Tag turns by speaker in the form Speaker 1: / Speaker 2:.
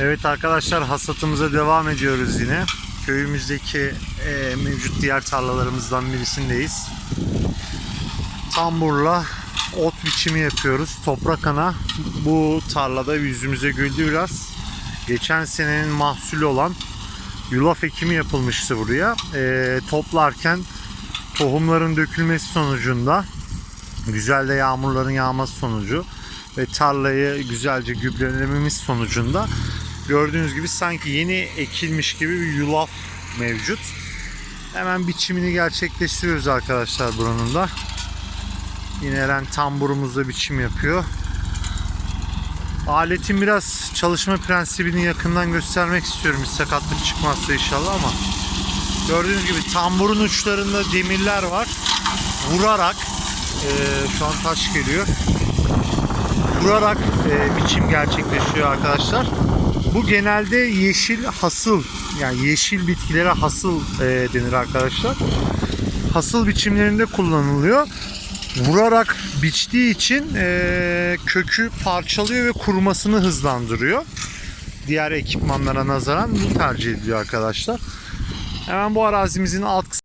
Speaker 1: Evet arkadaşlar hasatımıza devam ediyoruz yine. Köyümüzdeki e, mevcut diğer tarlalarımızdan birisindeyiz. Tamburla ot biçimi yapıyoruz. Toprak ana bu tarlada yüzümüze güldü biraz. Geçen senenin mahsulü olan yulaf ekimi yapılmıştı buraya. E, toplarken tohumların dökülmesi sonucunda güzel de yağmurların yağması sonucu ve tarlayı güzelce gübrelememiz sonucunda gördüğünüz gibi sanki yeni ekilmiş gibi bir yulaf mevcut. Hemen biçimini gerçekleştiriyoruz arkadaşlar buranın da. Yine Eren tamburumuzda biçim yapıyor. Aletin biraz çalışma prensibini yakından göstermek istiyorum. Bir sakatlık çıkmazsa inşallah ama gördüğünüz gibi tamburun uçlarında demirler var. Vurarak e, şu an taş geliyor. Vurarak e, biçim gerçekleşiyor arkadaşlar. Bu genelde yeşil hasıl yani yeşil bitkilere hasıl e, denir arkadaşlar. Hasıl biçimlerinde kullanılıyor. Vurarak biçtiği için e, kökü parçalıyor ve kurumasını hızlandırıyor. Diğer ekipmanlara nazaran bu tercih ediliyor arkadaşlar. Hemen bu arazimizin alt